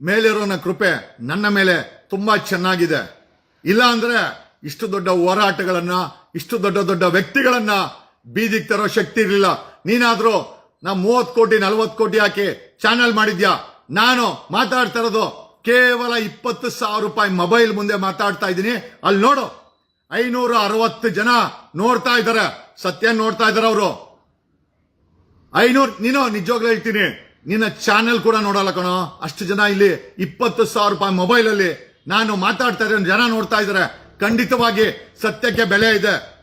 ಮೇಲಿರೋನ ಕೃಪೆ ನನ್ನ ಮೇಲೆ ತುಂಬಾ ಚೆನ್ನಾಗಿದೆ. ಇಲ್ಲ ಅಂದ್ರೆ ಇಷ್ಟು ದೊಡ್ಡ ಹೋರಾಟಗಳನ್ನ, ಇಷ್ಟು ದೊಡ್ಡ ದೊಡ್ಡ ವ್ಯಕ್ತಿಗಳನ್ನ ಬೀದಿಗೆ ತರೋ ಶಕ್ತಿ ಇರಲಿಲ್ಲ. ನೀನಾದ್ರೂ ನಾ ಮೂವತ್ ಕೋಟಿ ನಲ್ವತ್ ಕೋಟಿ ಹಾಕಿ ಚಾನಲ್ ಮಾಡಿದ್ಯಾ? ನಾನು ಮಾತಾಡ್ತಾ ಇರೋದು ಕೇವಲ ಇಪ್ಪತ್ತು ಸಾವಿರ ರೂಪಾಯಿ ಮೊಬೈಲ್ ಮುಂದೆ ಮಾತಾಡ್ತಾ ಇದ್ದೀನಿ. ಅಲ್ಲಿ ನೋಡು, ಐನೂರ ಅರವತ್ತು ಜನ ನೋಡ್ತಾ ಇದ್ದಾರೆ ಸತ್ಯ ನೋಡ್ತಾ ಇದ್ದಾರೆ ಅವರು. ಐನೂರು, ನೀನು ನಿಜವಾಗ್ಲೂ ಹೇಳ್ತೀನಿ. ನಿನ್ನ ಚಾನೆಲ್ ಕೂಡ ನೋಡಲ್ಲ ಕಣೋ. ಅಷ್ಟು ಜನ ಇಲ್ಲಿ ಇಪ್ಪತ್ತು ಸಾವಿರ ರೂಪಾಯಿ ಮೊಬೈಲ್ ಅಲ್ಲಿ ನಾನು ಮಾತಾಡ್ತಾ ಇರೋ ಜನ ನೋಡ್ತಾ ಇದ್ದಾರೆ ಖಂಡಿತವಾಗಿ ಸತ್ಯಕ್ಕೆ ಬೆಲೆ ಇದೆ.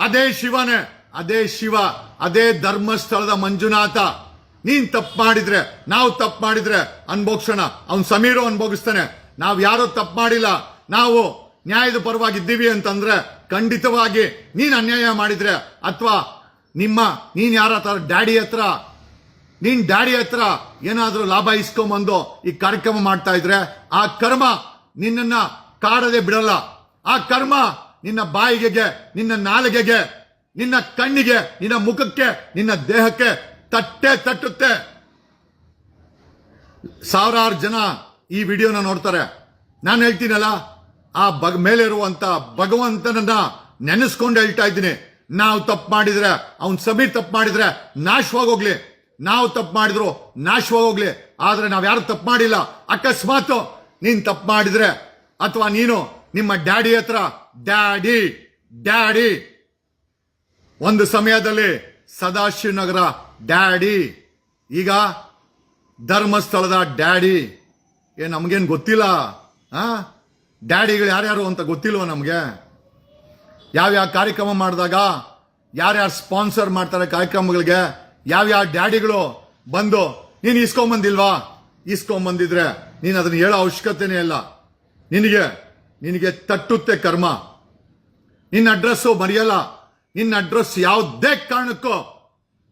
ಅದೇ ಶಿವನೇ, ಅದೇ ಶಿವ, ಅದೇ ಧರ್ಮಸ್ಥಳದ ಮಂಜುನಾಥ. ನೀನ್ ತಪ್ಪು ಮಾಡಿದ್ರೆ, ನಾವು ತಪ್ಪು ಮಾಡಿದ್ರೆ ಅನ್ಭೋಗ್ಸೋಣ. ಅವ್ನ್ ಸಮೀರು ಅನ್ಭೋಗಿಸ್ತಾನೆ. ನಾವ್ ಯಾರೋ ತಪ್ಪು ಮಾಡಿಲ್ಲ. ನಾವು ನ್ಯಾಯದ ಪರವಾಗಿದ್ದೀವಿ ಅಂತಂದ್ರೆ ಖಂಡಿತವಾಗಿ ನೀನ್ ಅನ್ಯಾಯ ಮಾಡಿದ್ರೆ ಅಥವಾ ನಿಮ್ಮ, ನೀನ್ ಯಾರ ಡ್ಯಾಡಿ ಹತ್ರ ನೀನ್ ಡ್ಯಾಡಿ ಹತ್ರ ಏನಾದ್ರೂ ಲಾಭ ಇಸ್ಕೊಂಬಂದು ಈ ಕಾರ್ಯಕ್ರಮ ಮಾಡ್ತಾ ಇದ್ರೆ, ಆ ಕರ್ಮ ನಿನ್ನನ್ನ ಕಾಡದೆ ಬಿಡಲ್ಲ. ಆ ಕರ್ಮ ನಿನ್ನ ಬಾಯಿಗೆಗೆ, ನಿನ್ನ ನಾಲಿಗೆಗೆ, ನಿನ್ನ ಕಣ್ಣಿಗೆ, ನಿನ್ನ ಮುಖಕ್ಕೆ, ನಿನ್ನ ದೇಹಕ್ಕೆ ತಟ್ಟೆ ತಟ್ಟುತ್ತೆ. ಸಾವಿರಾರು ಜನ ಈ ವಿಡಿಯೋನ ನೋಡ್ತಾರೆ. ನಾನು ಹೇಳ್ತೀನಲ್ಲ, ಆ ಬಗ್ ಮೇಲೆ ಇರುವಂತ ಭಗವಂತನನ್ನ ನೆನೆಸ್ಕೊಂಡು ಹೇಳ್ತಾ ಇದ್ದೀನಿ. ನಾವು ತಪ್ಪು ಮಾಡಿದ್ರೆ, ಅವ್ನ್ ಸಮೀರ್ ತಪ್ಪು ಮಾಡಿದ್ರೆ ನಾಶವಾಗೋಗ್ಲಿ ನಾವು ತಪ್ಪು ಮಾಡಿದ್ರು ನಾಶವಾಗೋಗ್ಲಿ ಆದ್ರೆ ನಾವ್ ಯಾರು ತಪ್ಪು ಮಾಡಿಲ್ಲ. ಅಕಸ್ಮಾತ್ ನೀನ್ ತಪ್ಪು ಮಾಡಿದ್ರೆ ಅಥವಾ ನೀನು ನಿಮ್ಮ ಡ್ಯಾಡಿ ಹತ್ರ, ಡ್ಯಾಡಿ ಡ್ಯಾಡಿ. ಒಂದು ಸಮಯದಲ್ಲಿ ಸದಾಶಿವನಗರ ಡ್ಯಾಡಿ. ಈಗ ಧರ್ಮಸ್ಥಳದ ಡ್ಯಾಡಿ. ಏ, ನಮಗೇನು ಗೊತ್ತಿಲ್ಲ. ಆ? ಡ್ಯಾಡಿಗಳು ಯಾರ್ಯಾರು ಅಂತ ಗೊತ್ತಿಲ್ವ ನಮಗೆ? ಯಾವ್ಯಾವ ಕಾರ್ಯಕ್ರಮ ಮಾಡಿದಾಗ, ಯಾರ್ಯಾರು ಸ್ಪಾನ್ಸರ್ ಮಾಡ್ತಾರೆ ಕಾರ್ಯಕ್ರಮಗಳಿಗೆ? ಯಾವ್ಯಾವ ಡ್ಯಾಡಿಗಳು ಬಂದು, ನೀನು ಇಸ್ಕೊಂಬಂದಿಲ್ವಾ ಇಸ್ಕೊಂಬಂದಿದ್ರೆ ನೀನು ಅದನ್ನ ಹೇಳೋ ಅವಶ್ಯಕತೆನೇ ಇಲ್ಲ. ನಿನಗೆ ನಿನಗೆ ತಟ್ಟುತ್ತೆ ಕರ್ಮ. ನಿನ್ನ ಅಡ್ರೆಸ್ಸು ಮರೆಯಲ್ಲ. ನಿನ್ನ ಅಡ್ರೆಸ್ ಯಾವುದೇ ಕಾರಣಕ್ಕೂ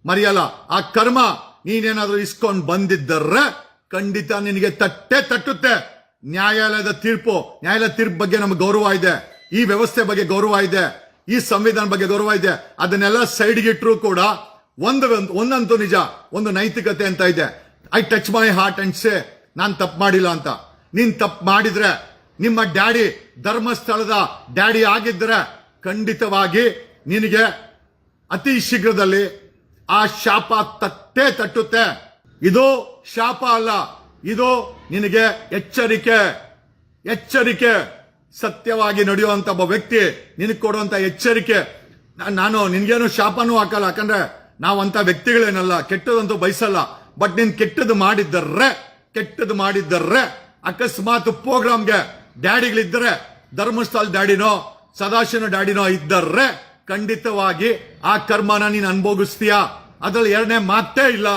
ಮರೆಯಲ್ಲ. ಆ ಕರ್ಮ ನೀನೇನಾದ್ರೂ ಇಸ್ಕೊಂಡು ಬಂದಿದ್ದರೆ ಖಂಡಿತ ನಿನಗೆ ತಟ್ಟೆ ತಟ್ಟುತ್ತೆ. ನ್ಯಾಯಾಲಯದ ತೀರ್ಪು ನ್ಯಾಯಾಲಯ ತೀರ್ಪು ಬಗ್ಗೆ ನಮ್ಗೆ ಗೌರವ ಇದೆ. ಈ ವ್ಯವಸ್ಥೆ ಬಗ್ಗೆ ಗೌರವ ಇದೆ. ಈ ಸಂವಿಧಾನ ಬಗ್ಗೆ ಗೌರವ ಇದೆ. ಅದನ್ನೆಲ್ಲ ಸೈಡ್ಗೆ ಇಟ್ರು ಕೂಡ ಒಂದು ಒಂದಂತೂ ನಿಜ, ಒಂದು ನೈತಿಕತೆ ಅಂತ ಇದೆ. I touch my heart and say ನಾನು ತಪ್ಪು ಮಾಡಿಲ್ಲ ಅಂತ. ನೀನು ತಪ್ಪು ಮಾಡಿದ್ರೆ, ನಿಮ್ಮ ಡ್ಯಾಡಿ ಧರ್ಮಸ್ಥಳದ ಡ್ಯಾಡಿ ಆಗಿದ್ರೆ ಖಂಡಿತವಾಗಿ ನಿನಗೆ ಅತಿ ಶೀಘ್ರದಲ್ಲಿ ಆ ಶಾಪ ತಟ್ಟೆ ತಟ್ಟುತ್ತೆ. ಇದು ಶಾಪ ಅಲ್ಲ, ಇದು ನಿನಗೆ ಎಚ್ಚರಿಕೆ ಎಚ್ಚರಿಕೆ, ಸತ್ಯವಾಗಿ ನಡೆಯುವಂತ ಒಬ್ಬ ವ್ಯಕ್ತಿ ನಿನಗೆ ಕೊಡುವಂತ ಎಚ್ಚರಿಕೆ. ನಾನು ನಿನ್ಗೇನು ಶಾಪನೂ ಹಾಕಲ್ಲ, ಯಾಕಂದ್ರೆ ನಾವಂತ ವ್ಯಕ್ತಿಗಳೇನಲ್ಲ, ಕೆಟ್ಟದಂತೂ ಬಯಸಲ್ಲ. ಬಟ್ ನೀನ್ ಕೆಟ್ಟದ್ದು ಮಾಡಿದ್ದರ್ರೆ ಕೆಟ್ಟದ್ದು ಮಾಡಿದ್ದರ್ರೆ ಅಕಸ್ಮಾತ್ ಪ್ರೋಗ್ರಾಮ್ಗೆ ಡ್ಯಾಡಿಗಳಿದ್ದರೆ, ಧರ್ಮಸ್ಥಳ ಡ್ಯಾಡಿನೋ ಸದಾಶಿವ ಡ್ಯಾಡಿನೋ ಇದ್ದರ್ರೆ ಖಂಡಿತವಾಗಿ ಆ ಕರ್ಮನ ನೀನ್ ಅನುಭೋಗಿಸ್ತೀಯಾ? ಅದ್ರಲ್ಲಿ ಎರಡನೇ ಮಾತೇ ಇಲ್ಲ.